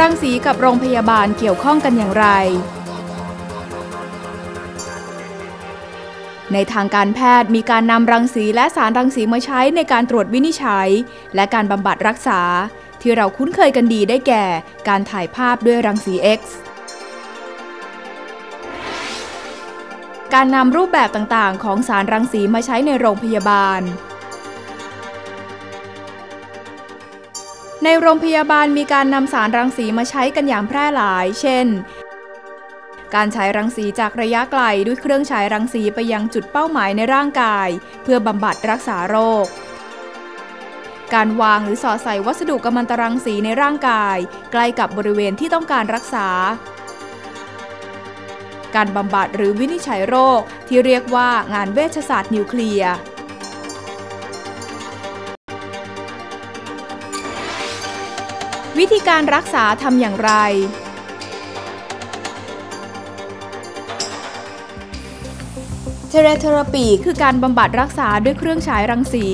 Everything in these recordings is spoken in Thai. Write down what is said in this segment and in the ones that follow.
รังสีกับโรงพยาบาลเกี่ยวข้องกันอย่างไร ในทางการแพทย์มีการนำรังสีและสารรังสีมาใช้ในการตรวจวินิจฉัย และการบำบัดรักษา ที่เราคุ้นเคยกันดีได้แก่ การถ่ายภาพด้วยรังสี X การนำรูปแบบต่างๆ ของสารรังสีมาใช้ในโรงพยาบาล ในโรงพยาบาลมีการนำสารรังสีมาใช้กันอย่างแพร่หลาย เช่น การใช้รังสีจากระยะไกลด้วยเครื่องฉายรังสีไปยังจุดเป้าหมายในร่างกาย เพื่อบำบัดรักษาโรค การวางหรือสอดใส่วัสดุกัมมันตรังสีในร่างกาย ใกล้กับบริเวณที่ต้องการรักษา การบำบัดหรือวินิจฉัยโรคที่เรียกว่างานเวชศาสตร์นิวเคลียร์ วิธีการรักษาทำอย่างไร เทเรเทอราปีคือการบำบัดรักษาด้วยเครื่องฉายรังสี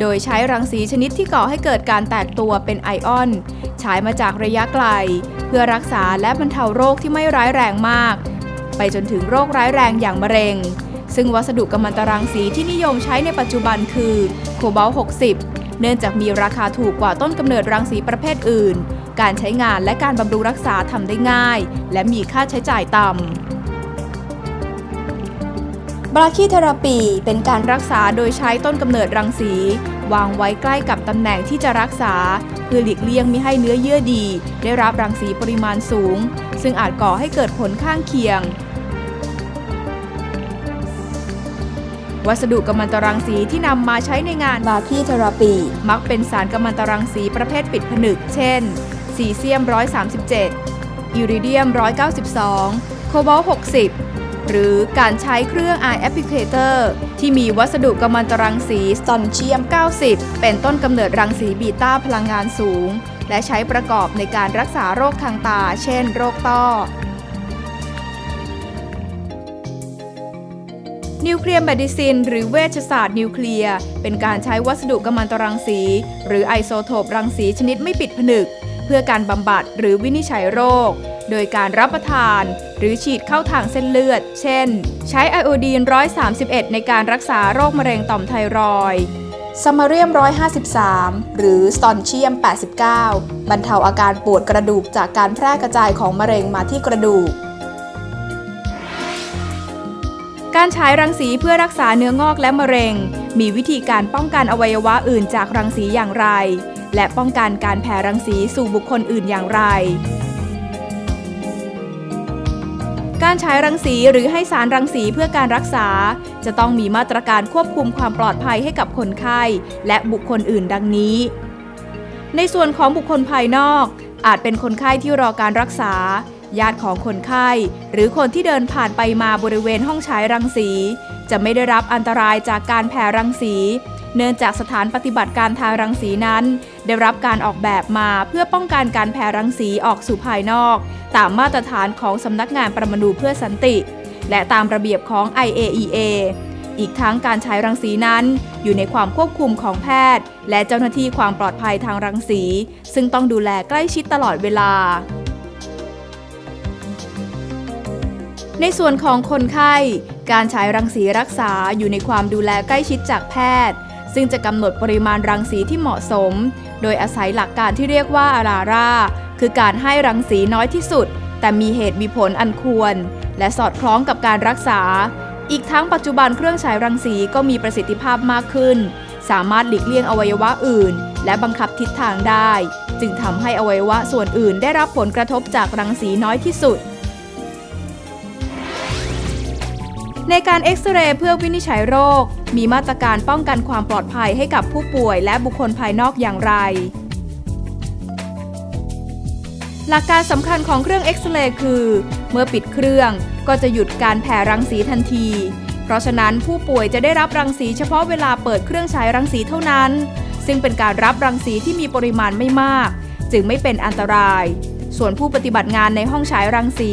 โดยใช้รังสีชนิดที่ก่อให้เกิดการแตกตัวเป็นไอออน ฉายมาจากระยะไกล เพื่อรักษาและบรรเทาโรคที่ไม่ร้ายแรงมาก ไปจนถึงโรคร้ายแรงอย่างมะเร็ง ซึ่งวัสดุกัมมันตรังสีที่นิยมใช้ในปัจจุบันคือโคบอลต์60 เนื่องจากมีราคาถูกกว่าต้นกำเนิดรังสีประเภทอื่น การใช้งานและการบำรุงรักษาทำได้ง่าย และมีค่าใช้จ่ายต่ำบราคีเทราปีเป็นการรักษาโดยใช้ต้นกำเนิดรังสี วางไว้ใกล้กับตำแหน่งที่จะรักษา เพื่อหลีกเลี่ยงไม่ให้เนื้อเยื่อดี ได้รับรังสีปริมาณสูง ซึ่งอาจก่อให้เกิดผลข้างเคียง วัสดุกัมมันตรังสีที่นำมาใช้ในงานบาคีเทราปี มักเป็นสารกัมมันตรังสีประเภทปิดผนึก เช่น ซีเซียม 137 อิริเดียม 192 โคบอลต์60 หรือการใช้เครื่อง Eye Applicator ที่มีวัสดุกัมมันตรังสีสตอนเชียม 90 เป็นต้นกำเนิดรังสีบีต้าพลังงานสูง และใช้ประกอบในการรักษาโรคทางตา เช่น โรคต้อ นิวเคลียร์เมดิซิน หรือเวชศาสตร์นิวเคลียร์ เป็นการใช้วัสดุกัมมันตรังสี หรือไอโซโทปรังสีชนิดไม่ปิดผนึก เพื่อการบำบัดหรือวินิจฉัยโรค โดยการรับประทาน หรือฉีดเข้าทางเส้นเลือด เช่น ใช้ไอโอดีน 131 ในการรักษาโรคมะเร็งต่อมไทรอยด์ซัมมาเรียม 153 หรือสตอนเชียม 89 บรรเทาอาการปวดกระดูกจากการแพร่กระจายของมะเร็งมาที่กระดูก การใช้รังสีเพื่อรักษาเนื้องอกและมะเร็ง มีวิธีการป้องกันอวัยวะอื่นจากรังสีอย่างไร และป้องกันการแผ่รังสีสู่บุคคลอื่นอย่างไร การใช้รังสีหรือให้สารรังสีเพื่อการรักษา จะต้องมีมาตรการควบคุมความปลอดภัยให้กับคนไข้ และบุคคลอื่นดังนี้ ในส่วนของบุคคลภายนอก อาจเป็นคนไข้ที่รอการรักษา ญาติของคนไข้ หรือคนที่เดินผ่านไปมาบริเวณห้องใช้รังสี จะไม่ได้รับอันตรายจากการแผ่รังสี เนื่องจากสถานปฏิบัติการทางรังสีนั้น ได้รับการออกแบบมาเพื่อป้องกันการแผ่รังสีออกสู่ภายนอก ตามมาตรฐานของสำนักงานประมาณูเพื่อสันติ และตามระเบียบของ IAEA อีกทั้งการใช้รังสีนั้นอยู่ในความควบคุมของแพทย์ และเจ้าหน้าที่ความปลอดภัยทางรังสี ซึ่งต้องดูแลใกล้ชิดตลอดเวลา ในส่วนของคนไข้ การใช้รังสีรักษาอยู่ในความดูแลใกล้ชิดจากแพทย์ ซึ่งจะกำหนดปริมาณรังสีที่เหมาะสม โดยอาศัยหลักการที่เรียกว่าอาราราคือการให้รังสีน้อยที่สุด แต่มีเหตุมีผลอันควร และสอดคล้องกับการรักษา อีกทั้งปัจจุบันเครื่องฉายรังสีก็มีประสิทธิภาพมากขึ้น สามารถหลีกเลี่ยงอวัยวะอื่น และบังคับทิศทางได้ จึงทำให้อวัยวะส่วนอื่นได้รับผลกระทบจากรังสีน้อยที่สุด ในการเอ็กซเรย์เพื่อวินิจฉัยโรค มีมาตรการป้องกันความปลอดภัยให้กับผู้ป่วยและบุคคลภายนอกอย่างไร หลักการสำคัญของเครื่องเอ็กซเรย์คือ เมื่อปิดเครื่องก็จะหยุดการแผ่รังสีทันที เพราะฉะนั้นผู้ป่วยจะได้รับรังสีเฉพาะเวลาเปิดเครื่องฉายรังสีเท่านั้น ซึ่งเป็นการรับรังสีที่มีปริมาณไม่มาก จึงไม่เป็นอันตราย ส่วนผู้ปฏิบัติงานในห้องฉายรังสี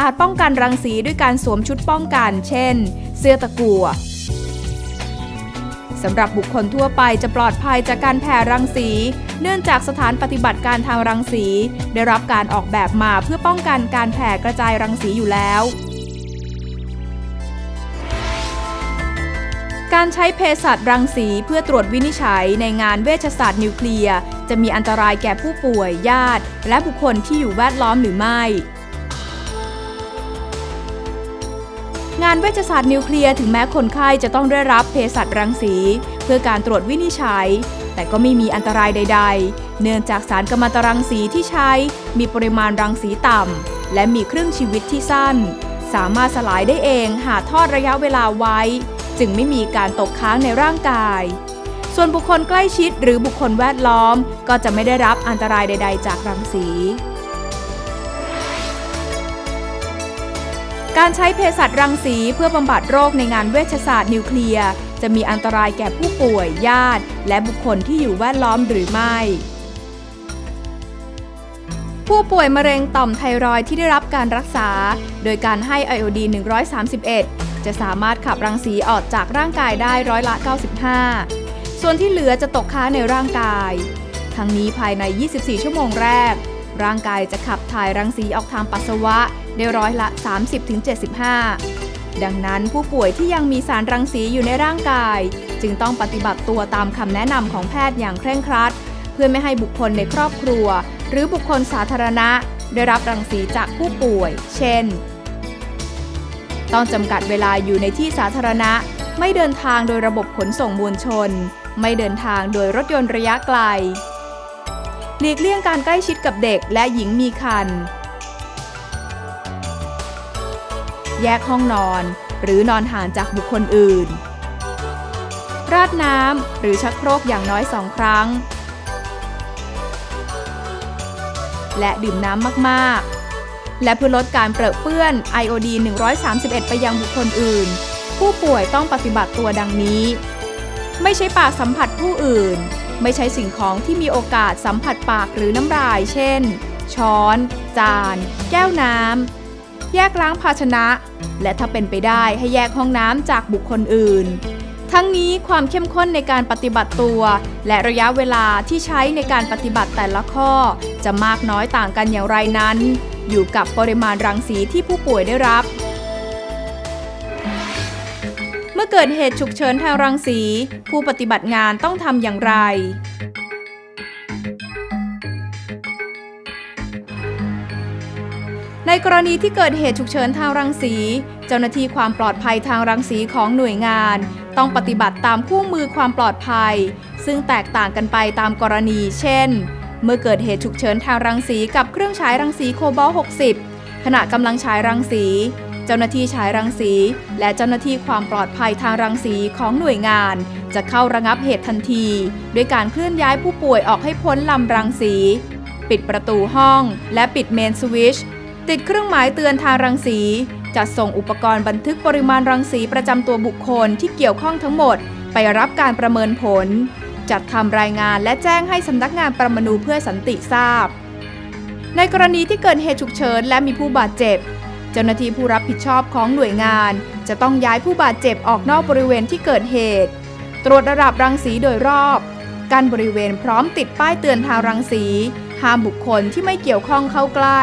อาจป้องกันรังสีด้วยการสวมชุดป้องกัน เช่น เสื้อตะกั่วสำหรับบุคคลทั่วไปจะปลอดภัยจากการแผ่รังสี เนื่องจากสถานปฏิบัติการทางรังสี ได้รับการออกแบบมาเพื่อป้องกันการแผ่กระจายรังสีอยู่แล้ว การใช้เภสัชรังสีเพื่อตรวจวินิจฉัยในงานเวชศาสตร์นิวเคลียร์ จะมีอันตรายแก่ผู้ป่วย ญาติ และบุคคลที่อยู่แวดล้อมหรือไม่ งานเวชศาสตร์นิวเคลียร์ถึงแม้คนไข้จะต้องได้รับเภสัชรังสี เพื่อการตรวจวินิจฉัย แต่ก็ไม่มีอันตรายใด ๆ เนื่องจากสารกัมมันตรังสีที่ใช้ มีปริมาณรังสีต่ำและมีครึ่งชีวิตที่สั้น สามารถสลายได้เองหากทอดระยะเวลาไว้ จึงไม่มีการตกค้างในร่างกาย ส่วนบุคคลใกล้ชิดหรือบุคคลแวดล้อม ก็จะไม่ได้รับอันตรายใด ๆ จากรังสี การใช้เภสัชรังสีเพื่อบำบัดโรคในงานเวชศาสตร์นิวเคลียร์จะมีอันตรายแก่ผู้ป่วยญาติ และบุคคลที่อยู่แวดล้อมหรือไม่ผู้ป่วยมะเร็งต่อมไทรอยด์ที่ได้รับการรักษา โดยการให้ไอโอดีน131 จะสามารถขับรังสีออกจากร่างกายได้ร้อยละ 95 ส่วนที่เหลือจะตกค้างในร่างกาย ทั้งนี้ภายใน 24 ชั่วโมงแรก ร่างกายจะขับถ่ายรังสีออกทางปัสสาวะได้ร้อยละ 30-75 ดังนั้นผู้ป่วยที่ยังมีสารรังสีอยู่ในร่างกาย จึงต้องปฏิบัติตัวตามคำแนะนำของแพทย์อย่างเคร่งครัด เพื่อไม่ให้บุคคลในครอบครัว หรือบุคคลสาธารณะ ได้รับรังสีจากผู้ป่วย เช่น ต้องจำกัดเวลาอยู่ในที่สาธารณะ ไม่เดินทางโดยระบบขนส่งมวลชน ไม่เดินทางโดยรถยนต์ระยะไกล หลีกเลี่ยงการใกล้ชิดกับเด็กและหญิงมีครรภ์แยกห้องนอน หรือนอนห่างจากบุคคลอื่น ราดน้ำหรือชักโครกอย่างน้อยสองครั้ง และดื่มน้ำมากๆ และเพื่อลดการเปรอะเปื้อนไอโอดีน131 ไปยังบุคคลอื่น ผู้ป่วยต้องปฏิบัติตัวดังนี้ ไม่ใช้ปากสัมผัสผู้อื่น ไม่ใช้สิ่งของที่มีโอกาสสัมผัสปากหรือน้ำลาย เช่น ช้อน จาน แก้วน้ำ แยกล้างภาชนะ และถ้าเป็นไปได้ให้แยกห้องน้ำจากบุคคลอื่น ทั้งนี้ความเข้มข้นในการปฏิบัติตัว และระยะเวลาที่ใช้ในการปฏิบัติแต่ละข้อ จะมากน้อยต่างกันอย่างไรนั้น อยู่กับปริมาณรังสีที่ผู้ป่วยได้รับ เมื่อเกิดเหตุฉุกเฉินทางรังสี ผู้ปฏิบัติงานต้องทำอย่างไร ในกรณีที่เกิดเหตุฉุกเฉินทางรังสี เจ้าหน้าที่ความปลอดภัยทางรังสีของหน่วยงาน ต้องปฏิบัติตามคู่มือความปลอดภัย ซึ่งแตกต่างกันไปตามกรณี เช่น เมื่อเกิดเหตุฉุกเฉินทางรังสีกับเครื่องฉายรังสีโคบอล60 ขณะกำลังฉายรังสี เจ้าหน้าที่ฉายรังสี และเจ้าหน้าที่ความปลอดภัยทางรังสีของหน่วยงาน จะเข้าระงับเหตุทันที ด้วยการเคลื่อนย้ายผู้ป่วยออกให้พ้นลำรังสี ปิดประตูห้อง และปิดเมนสวิชติดเครื่องหมายเตือนทางรังสีจัดส่งอุปกรณ์บันทึกปริมาณรังสีประจำตัวบุคคลที่เกี่ยวข้องทั้งหมด ไปรับการประเมินผล จัดทำรายงานและแจ้งให้สำนักงานประมนูเพื่อสันติทราบ ในกรณีที่เกิดเหตุฉุกเฉินและมีผู้บาดเจ็บ เจ้าหน้าที่ผู้รับผิดชอบของหน่วยงาน จะต้องย้ายผู้บาดเจ็บออกนอกบริเวณที่เกิดเหตุ ตรวจระดับรังสีโดยรอบกั้นบริเวณพร้อมติดป้ายเตือนทางรังสี ห้ามบุคคลที่ไม่เกี่ยวข้องเข้าใกล้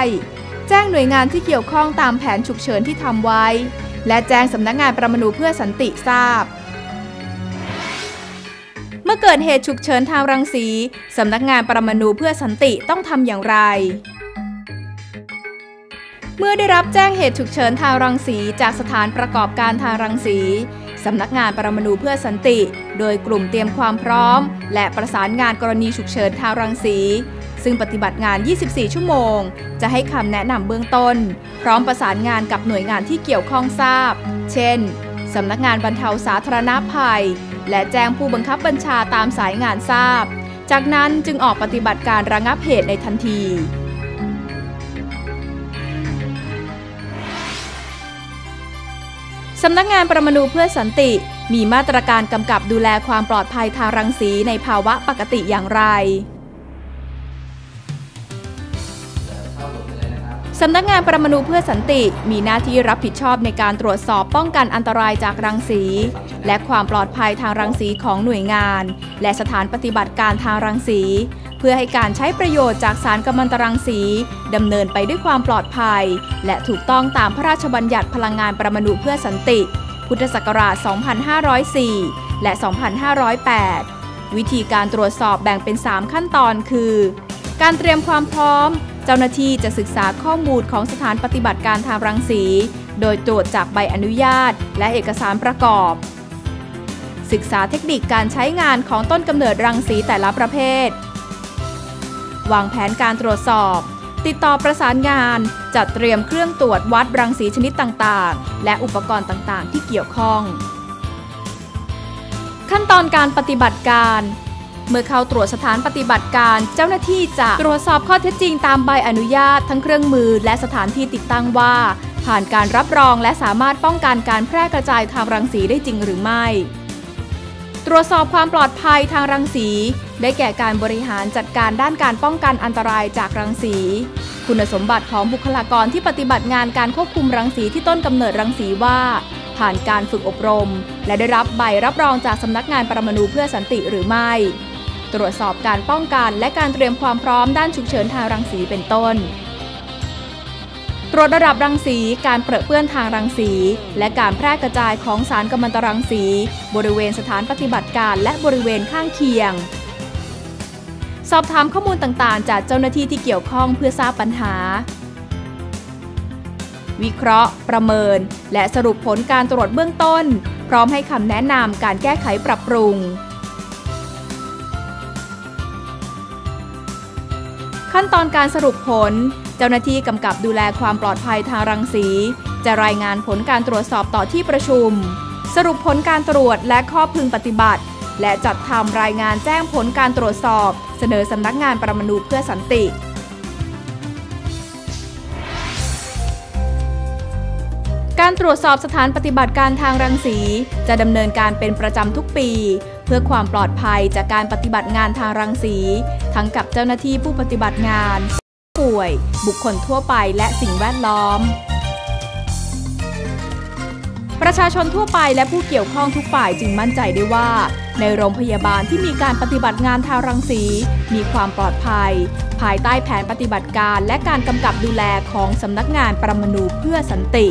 แจ้งหน่วยงานที่เกี่ยวข้องตามแผนฉุกเฉินที่ทำไว้ และแจ้งสำนักงานประมนูเพื่อสันติทราบ มื่อเกิดเหตุฉุกเฉินทางรังสีสำนักงานประมนูเพื่อสันติต้องทำอย่างไร เมื่อได้รับแจ้งเหตุฉุกเฉินทางรังสีจากสถานประกอบการทางรังสีสำนักงานปรมาณูเพื่อสันติ โดยกลุ่มเตรียมความพร้อม และประสานงานกรณีฉุกเฉินทางรังสีซึ่งปฏิบัติงาน 24 ชั่วโมง จะให้คำแนะนำเบื้องต้น พร้อมประสานงานกับหน่วยงานที่เกี่ยวข้องทราบ เช่น สำนักงานบรรเทาสาธารณภัย และแจ้งผู้บังคับบัญชาตามสายงานทราบ จากนั้นจึงออกปฏิบัติการระงับเหตุในทันทีสำนักงานประมนูเพื่อสันติ มีมาตรการกำกับดูแลความปลอดภัยทางรังสีในภาวะปกติอย่างไร สำนักงานประมนูเพื่อสันติ มีหน้าที่รับผิดชอบในการตรวจสอบป้องกันอันตรายจากรังสี และความปลอดภัยทางรังสีของหน่วยงาน และสถานปฏิบัติการทางรังสี เพื่อให้การใช้ประโยชน์จากสารกัมมันตรังสีดำเนินไปด้วยความปลอดภัย และถูกต้องตามพระราชบัญญัติพลังงานประมาณูเพื่อสันติ พุทธศักราช 2504 และ 2508 วิธีการตรวจสอบแบ่งเป็น 3 ขั้นตอนคือ การเตรียมความพร้อม เจ้าหน้าที่จะศึกษาข้อมูลของสถานปฏิบัติการทางรังสี โดยตรวจจากใบอนุญาต และเอกสารประกอบ ศึกษาเทคนิคการใช้งานของต้นกำเนิดรังสีแต่ละประเภท วางแผนการตรวจสอบ ติดต่อประสานงาน จัดเตรียมเครื่องตรวจวัดรังสีชนิดต่างๆ และอุปกรณ์ต่างๆ ที่เกี่ยวข้อง ขั้นตอนการปฏิบัติการ เมื่อเข้าตรวจสถานปฏิบัติการเจ้าหน้าที่จะตรวจสอบข้อเท็จจริงตามใบอนุญาตทั้งเครื่องมือและสถานที่ติดตั้งว่า ผ่านการรับรองและสามารถป้องกันการแพร่กระจายทางรังสีได้จริงหรือไม่ ตรวจสอบความปลอดภัยทางรังสี ได้แก่การบริหารจัดการด้านการป้องกันอันตรายจากรังสี คุณสมบัติของบุคลากรที่ปฏิบัติงานการควบคุมรังสีที่ต้นกำเนิดรังสีว่าผ่านการฝึกอบรม และได้รับใบรับรองจากสำนักงานปรมาณูเพื่อสันติหรือไม่ ตรวจสอบการป้องกัน และการเตรียมความพร้อมด้านฉุกเฉินทางรังสีเป็นต้น ตรวจระดับรังสี การเปรอะเปื้อนทางรังสี และการแพร่กระจายของสารกัมมันตรังสี บริเวณสถานปฏิบัติการและบริเวณข้างเคียง สอบถามข้อมูลต่างๆ จากเจ้าหน้าที่ที่เกี่ยวข้องเพื่อทราบปัญหาวิเคราะห์ ประเมิน และสรุปผลการตรวจเบื้องต้น พร้อมให้คำแนะนำการแก้ไขปรับปรุง ขั้นตอนการสรุปผล เจ้าหน้าที่กำกับดูแลความปลอดภัยทางรังสี จะรายงานผลการตรวจสอบต่อที่ประชุม สรุปผลการตรวจและข้อพึงปฏิบัติ และจัดทำรายงานแจ้งผลการตรวจสอบ เสนอสำนักงานประมาณูเพื่อสันติการตรวจสอบสถานปฏิบัติการทางรังสี จะดำเนินการเป็นประจำทุกปี เพื่อความปลอดภัยจากการปฏิบัติงานทางรังสี ทั้งกับเจ้าหน้าที่ผู้ปฏิบัติงาน ป่วย บุคคลทั่วไปและสิ่งแวดล้อม ประชาชนทั่วไปและผู้เกี่ยวข้องทุกฝ่ายจึงมั่นใจได้ว่า ในโรงพยาบาลที่มีการปฏิบัติงานทางรังสี มีความปลอดภัย ภายใต้แผนปฏิบัติการและการกำกับดูแลของสำนักงานประมาณูเพื่อสันติ